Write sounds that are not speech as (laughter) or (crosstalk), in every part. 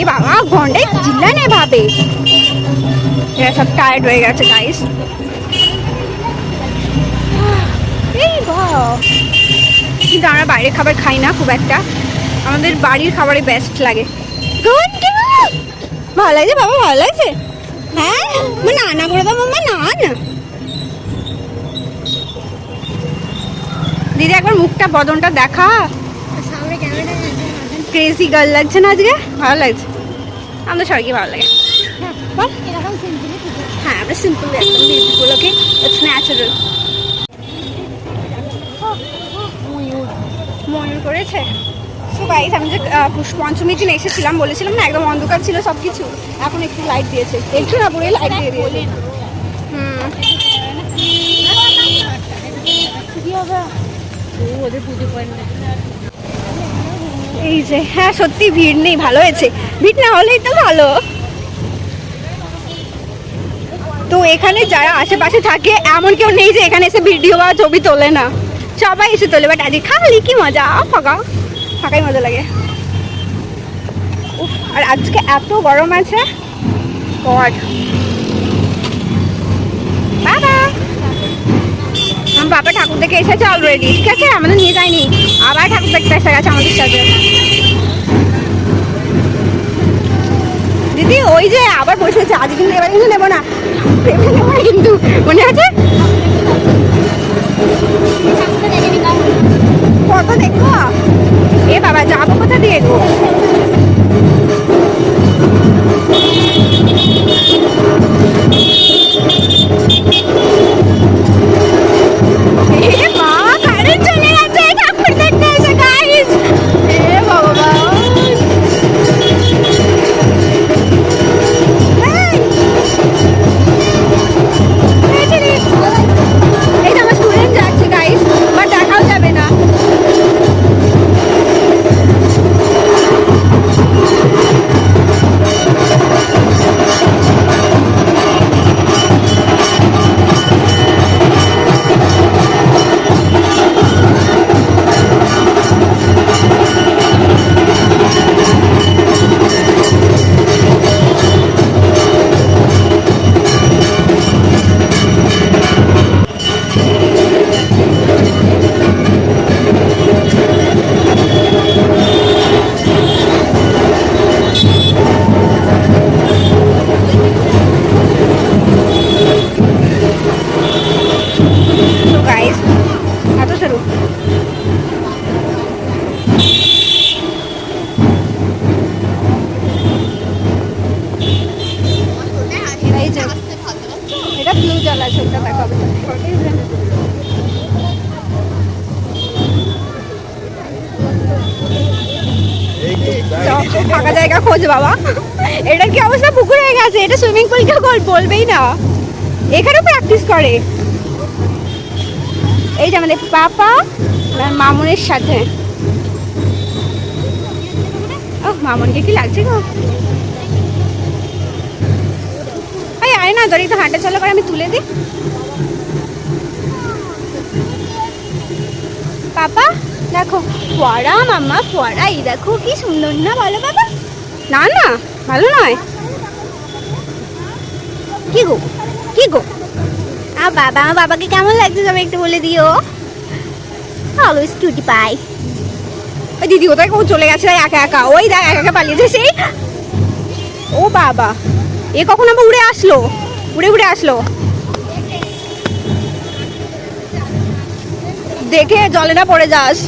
এ বাবা ঘন্টায় চিল্লানে ভাবে। এরা সব টায়ার্ড হয়ে গেছে গাইস এই কিন্তু আমরা বাইরে খাবার খাই না, খুব একটা। আমাদের বাড়ির খাবারে বেস্ট লাগে। ভালো লাগছে বাবা, ভালো লাগছে? হ্যাঁ না না করে দাও মামা না না দিদি, একবার মুখটা বদনটা দেখা। ক্রেজি গার্ল লাগছে না আজকে? ভালো লাগছে। আমাদের সবাইকে ভালো লাগে। সিম্পলি হ্যাঁ আমরা সিম্পল একদম বিউটিফুল ওকে ইটস ন্যাচারাল ময়ূর করেছে? সো গাইস আমি যে পঞ্চমীর দিন এসেছিলাম বলেছিলাম না একদম অন্ধকার ছিল সব কিছু এখন একটু লাইট দিয়েছে। একটু না পুরোই লাইট দিয়ে দিয়েছে। হুম। ওদের পুজো না। এই যে হ্যাঁ সত্যি ভিড় নেই, ভালো হয়েছে। ভিড় না হলেই তো ভালো। তো এখানে যারা আশেপাশে থাকে, এমন কেউ নেই যে এখানে এসে ভিডিও বা ছবি তোলে না। সবাই এসে তোলে বাট আজকে খালি কি মজা, ফাঁকা। ফাঁকাই মজা লাগে। আর আজকে এত গরম আছে? গড বাবা আমার বাবা ঠাকুর দেখে এসেছে অলরেডি ঠিক আছে? আমাদের নিয়ে যায়নি আবার ঠাকুর দেখতে এসে গেছে আমাদের সাথে। দিদি, ওই যে আবার বসেছে আজ কিন্তু এবার কিন্তু নেব না। কিন্তু, মনে আছে? কত দেখব। এ বাবা, যাব কোথা দিয়ে বলবেই না। এখানেও প্র্যাকটিস করে। এই যে আমাদের পাপা আর মামুনের সাথে। ও মামুনকে কি লাগছে গো? আয় না তোর একটু হাঁটা চলা করে আমি তুলে দিই। পাপা, দেখো ফোয়ারা মাম্মা ফোয়ারা এই দেখো, কি সুন্দর না বলো বাবা? না না, ভালো নয়। কি গো? কি গো? আ বাবা, আমার বাবাকে কেমন লাগছে তুমি একটু বলে দিও। ভালো স্কুটি পাই ওই দিদি ওদের ও চলে গেছে একা একা। ওই দেখ, একা একা পালিয়েছে সেই ও বাবা, এ কখন আবার উড়ে আসলো? উড়ে উড়ে আসলো। দেখে জলে না পড়ে যাস।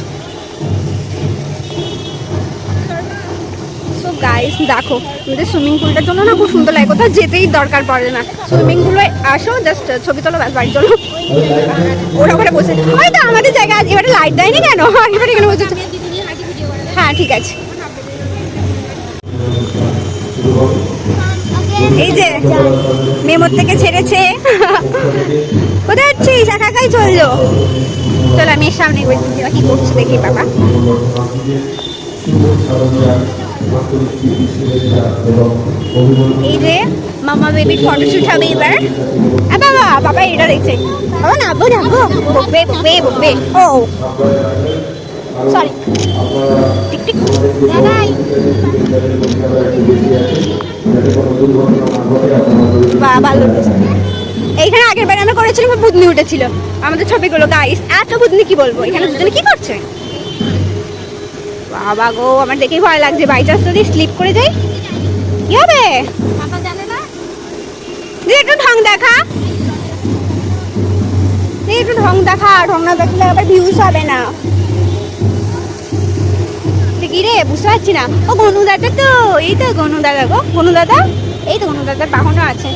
গাইস দেখো, আমাদের সুইমিং পুলটার জন্য না খুব সুন্দর লাগে, কোথাও যেতেই দরকার পড়ে না। সুইমিং পুলে আসো জাস্ট ছবি তোলো, ব্যাস বাড়ি চলো ওরা ওখানে বসে হয়তো আমাদের জায়গা এবারে লাইট দেয়নি কেন? এবারে এখানে বসে হ্যাঁ ঠিক আছে। এই যে মেমোর থেকে ছেড়েছে। কোথায় যাচ্ছিস? একা একাই চলল চলো, আমি সামনে কি করছে দেখি, বাবা। এই যে মামা বেবির ফটোশুট হবে এবার। বাবা বাবা, এটা দেখছে। বাবা না আব্বু ও সরি টিক টিক। বাবা এইখানে আগের বার আমরা করেছিলাম বুদনি উঠেছিল। আমাদের ছবিগুলো গাইস এত বুদনি কি বলব? এখানে দুজনে কি করছে? বাবা গো আমার দেখেই ভয় লাগছে। বাই চান্স যদি স্লিপ করে যাই কি হবে? না? দিদি একটু ঢং দেখা। দিদি একটু ঢং দেখা ঢং না দেখলে আবার ভিউজ হবে না। কি রে বুঝতে পারছি না। ও গনু দাদা তো এই তো গনু দাদা গো গনু দাদা এই তো গনু দাদার বাহনও আছে।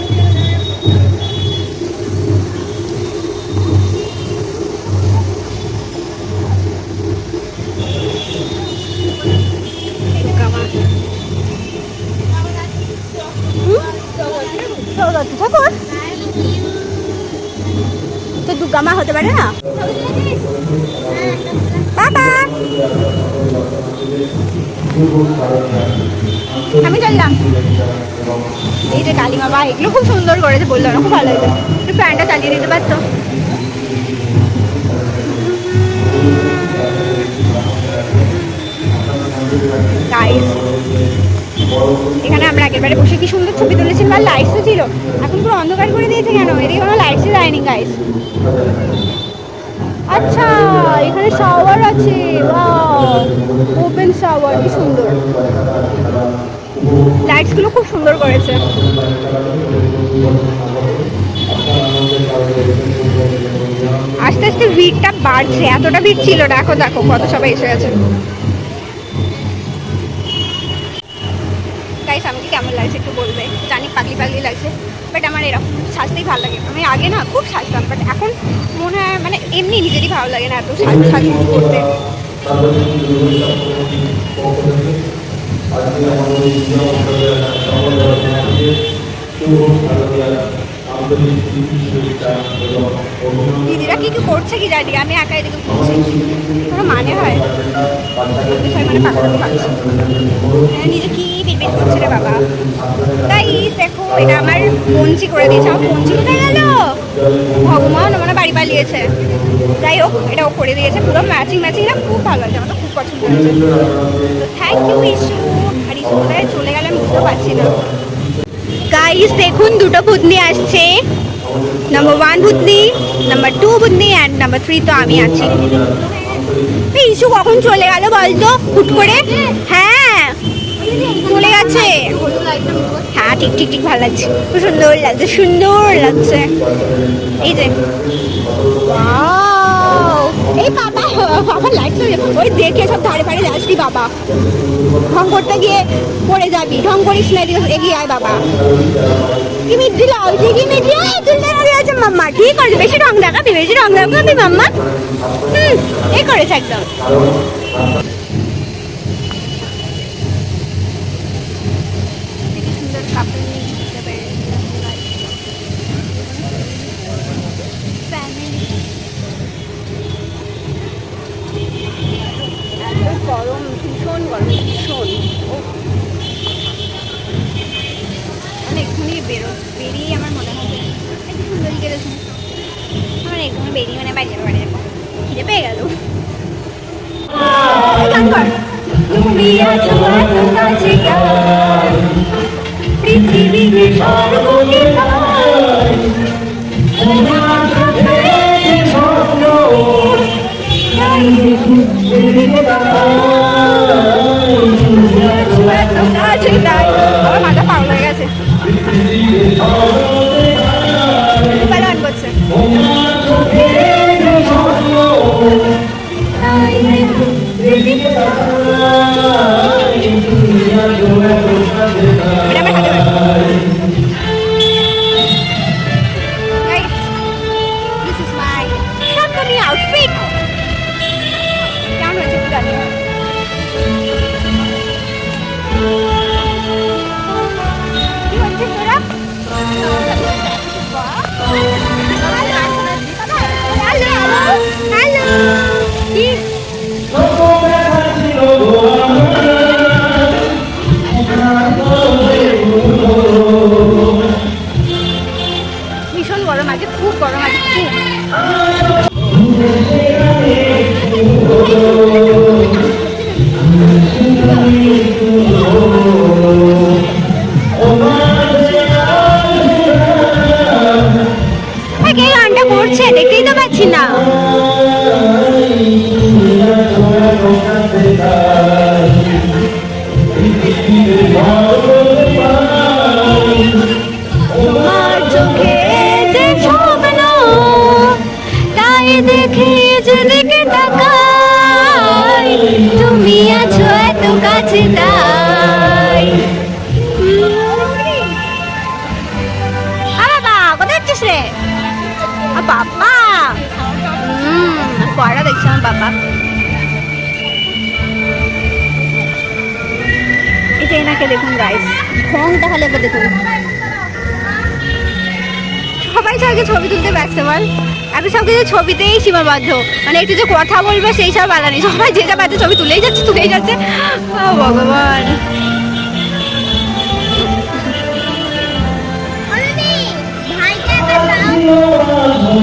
ঠাকুর তো দুর্গা মা হতে পারে না বাবা আমি চললাম এই যে কালী বাবা এগুলো খুব সুন্দর করেছে বলল না খুব ভালো হয়েছে ফ্যানটা চালিয়ে দিতে পারতো Guys, এখানে আমরা একেবারে বসে কি সুন্দর ছবি তুলেছিলাম আর লাইটসও ছিল। এখন পুরো অন্ধকার করে দিয়েছে কেন? এদিকে কোনো লাইটসই দেয়নি গাইস আচ্ছা এখানে শাওয়ার আছে। ওপেন শাওয়ার কি সুন্দর। লাইটসগুলো খুব সুন্দর করেছে। আস্তে আস্তে ভিড়টা বাড়ছে। এতটা ভিড় ছিল দেখো দেখো কত সবাই এসে গেছে গাইস আমাকে কেমন লাগছে একটু বলবে? জানি পাগলি পাগলি লাগছে বাট আমার এরকম সাজতেই ভালো লাগে। আমি আগে না খুব সাজতাম বাট এখন মনে হয় মানে এমনি নিজেরই ভালো লাগে না এত সাজ সাজ করতে। দিদিরা কি কি করছে কি জানি আমি একা এদিকে ঘুরছি কোনো মানে হয়? বিষয় মানে পারছি হ্যাঁ, নিজে কি বিড়বিড় করছে রে বাবা? তাই দেখো এটা আমার পঞ্চি করে দিয়েছে। আমার পঞ্চি কোথায় গেল? ভগবান আমার বাড়ি পালিয়েছে। যাই হোক এটা ও করে দিয়েছে। পুরো ম্যাচিং ম্যাচিং না খুব ভালো লাগছে আমার তো খুব পছন্দ হয়েছে। থ্যাংক ইউ ইস্যু আর ইস্যু চলে গেলে আমি বুঝতে পারছি না। গাইস দেখুন দুটো বুদনি আসছে। নাম্বার ওয়ান বুদনি নাম্বার টু বুদনি অ্যান্ড নাম্বার থ্রি তো আমি আছি। ইস্যু কখন চলে গেল বলতো? হুট করে? হ্যাঁ চলে গেছে। হ্যাঁ ঠিক ঠিক ঠিক, ভালো লাগছে। খুব সুন্দর লাগছে সুন্দর লাগছে। এই যে! এই বাবা বাবা লাইট ওই দেখে সব ধারে ধারে যাসনি বাবা। ঢং করতে গিয়ে পড়ে যাবি। ঢং করিস না এগিয়ে আয় বাবা। কি মিদ্রি লাউ ঠিকই মিদ্রি আয় তুলতে আছে মাম্মা। ঠিক আছে বেশি ঢং দেখাবি, বেশি ঢং দেখাবি, মাম্মা। হুম, এই করেছে একদম। কাছে তাই। বাবা কোথায় যাচ্ছিস রে? বাবা। হুম পড়া দেখছি আমার বাবা। এই যে এনাকে দেখুন গাইস ঢংটা খালি একবার দেখুন। সবাই সবাইকে ছবি তুলতে ব্যস্ত বল। এখন সব কিছু ছবিতেই সীমাবদ্ধ। মানে একটু যে কথা বলবে সেই সব আলাদা নেই। সবাই যে যা পাচ্ছে ছবি তুলেই যাচ্ছে তুলেই যাচ্ছে। ও ভগবান।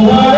বাবা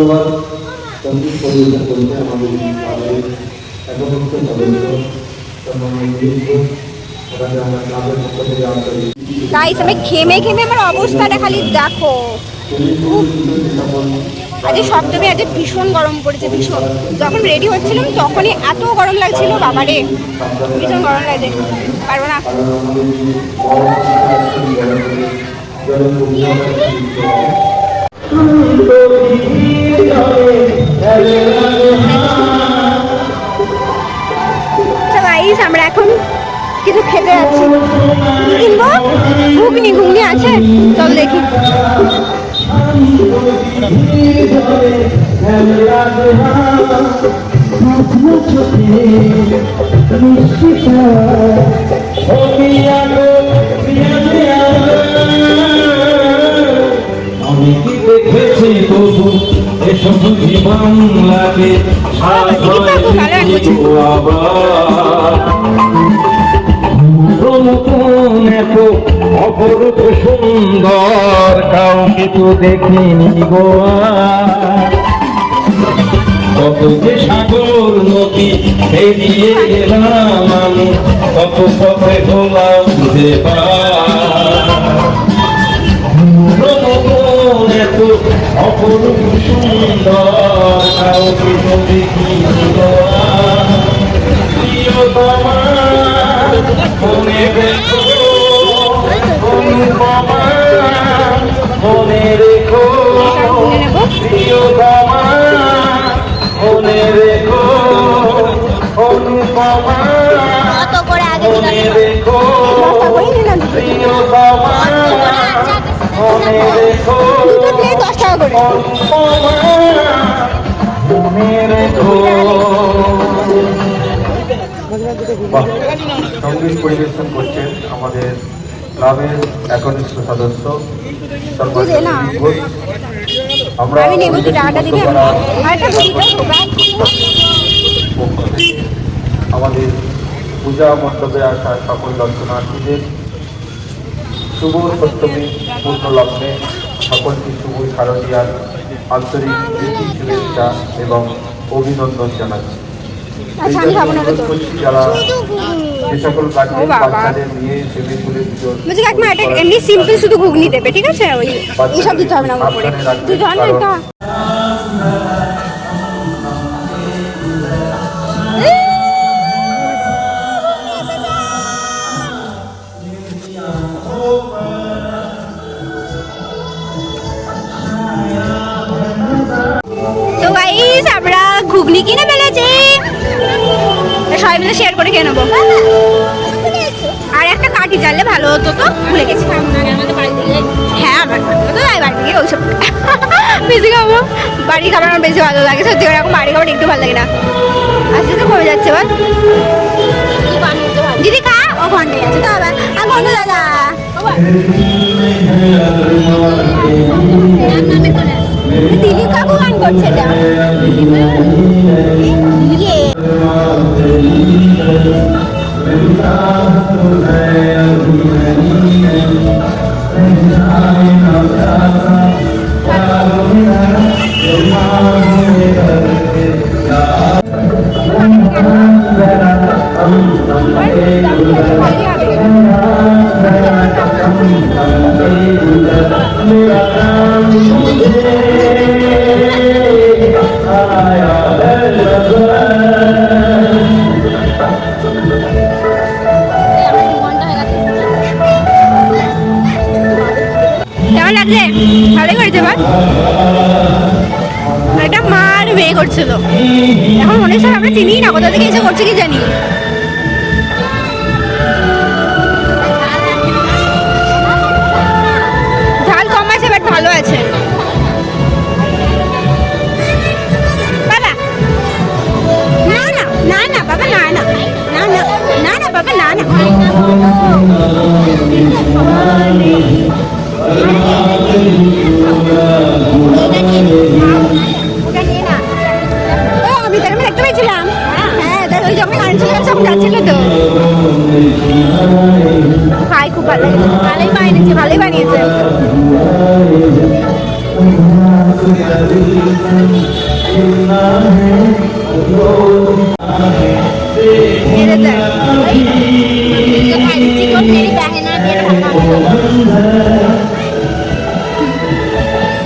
ধন্যবাদ। সংগীত পরিবেশন করতে আমাদের সদস্য ক্লাবের পক্ষ থেকে আন্তরিক গাইস আমি ঘেমে ঘেমে আমার অবস্থাটা খালি দেখো। আজ সপ্তমী আজ ভীষণ গরম পড়েছে ভীষণ। যখন রেডি হচ্ছিলাম তখনই এত গরম লাগছিল বাবারে। ভীষণ গরম লাগছে। পারব না। আমরা এখন কিছু খেতে যাচ্ছি। কিনবো? ঘুগনি ঘুগনি আছে? চল দেখি। আমি অপরূপ সুন্দর কাউকে তো দেখিনি গোয়া কত যে সাগর নদী পেরিয়ে গেলাম আমি কত পথে হলাম যে মনে রেখো প্রিয়তমা মনে রেখো অনুপমা মনে রেখো। প্রিয়তমা মনে সংগীত পরিবেশন করছেন আমাদের ক্লাবের একনিষ্ঠ সদস্য। আমরা আমাদের পূজা মণ্ডপে আসা সকল দর্শনার্থীদের শুভ সপ্তমী পূর্ণ লগ্নে সকলকে শুভ শারদীয়ার আন্তরিক শুভেচ্ছা এবং অভিনন্দন জানাচ্ছি। আচ্ছা আমি খাব না তো ও বাবা। বলছি কাকিমা এটা এমনি সিম্পল শুধু ঘুগনি দেবে ঠিক আছে? ওই এইসব দিতে হবে না উপরে। তুই ধর না এটা। দিদি কাকু গান করছে এটা একটা মার মেয়ে করছিল। এখন মনে হচ্ছে আমরা চিনি না, কোথা থেকে এসে করছে কি জানি। ঝাল কম আছে বাট ভালো আছে। বাবা। না না না না, বাবা, না না। না না না না, বাবা, না না। ভাই খুব ভালো লেগেছে ভালোই বানিয়েছে ভালোই বানিয়েছে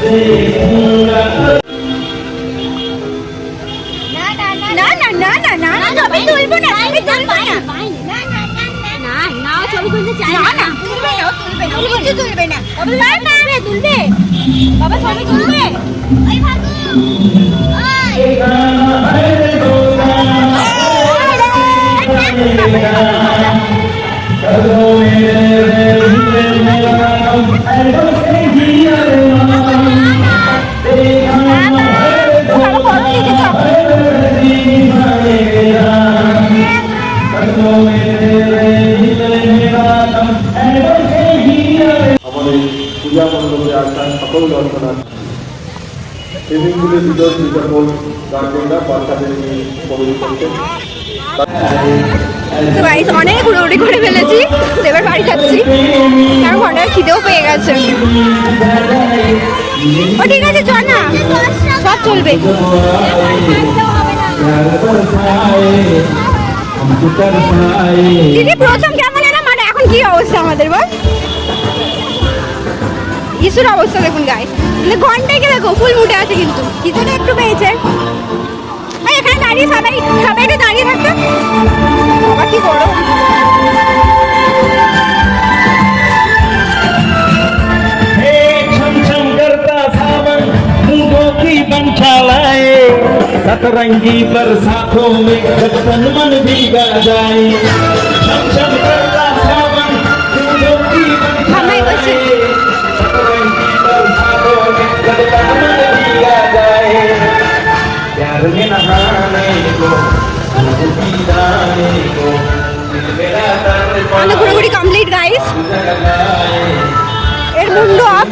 Thank you. তুলতে চাই না না। তুলবে না তুলবে না কিছু তুলবে না। তুলবে। তুলবে। বাবা সবাই তুলবে। ওই ভাগু। আমাদের গাইস অনেক ঘুরোঘুরি করে ফেলেছি, তো এবার বাড়ি যাচ্ছি। কারণ ঘন্টায় খিদেও পেয়ে গেছে। ও, ঠিক আছে চল না। সব চলবে। দিদি, প্রথম কেমন এলাম মানে এখন কি অবস্থা আমাদের, বল? ইসুর অবস্থা দেখুন মানে ঘন্টায় কে দেখো ফুল মুটে আছে কিন্তু। কিছুটা একটু পেয়েছে। দাঁড়িয়ে সবাই সবাই দাঁড়িয়ে থাকতো বাবা কি গরম छालाए सतरंगी बरसातों में बचपन मन भीगा जाए प्यार में नहा আমাদের ঘুরোঘুরি কমপ্লিট গাইস এর মুন্ডু আপ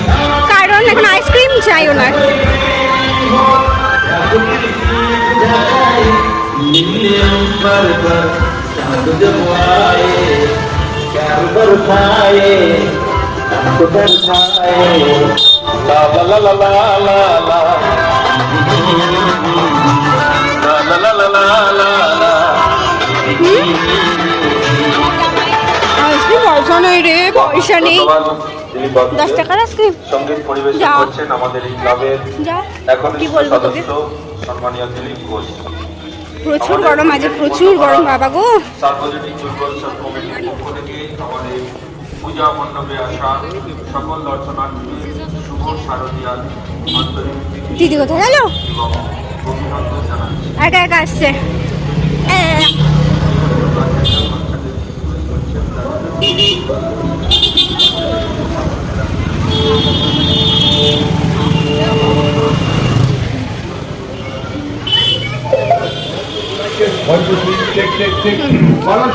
কারণ এখন আইসক্রিম চাই ওনার লা লা লা লা লা প্রচুর গরম আজ প্রচুর গরম বাবা গো। পূজা মণ্ডপে দিদি কোথায় গেল? একা একা আসছে।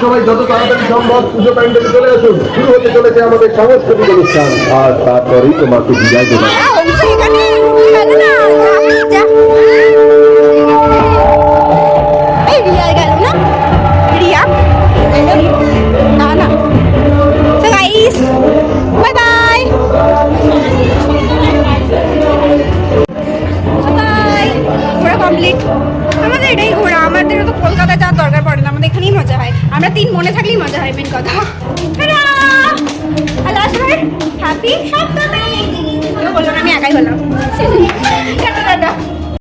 সবাই যত তাড়াতাড়ি সম্ভব পুজো প্যান্ডেলে চলে আসুন। শুরু হতে চলেছে আমাদের সাংস্কৃতিক অনুষ্ঠান। আর তারপরেই তোমাকে বিদায় দেবো। গাইস বাই বাই বাই ঘোরা কমপ্লিট আমাদের এটাই ঘোরা। আমাদের তো কলকাতায় যাওয়ার দরকার পড়ে না। আমাদের এখানেই মজা হয়। আমরা তিন মনে থাকলেই মজা হয় মেন কথা। হ্যাপি না, আমি একাই বললাম (laughs)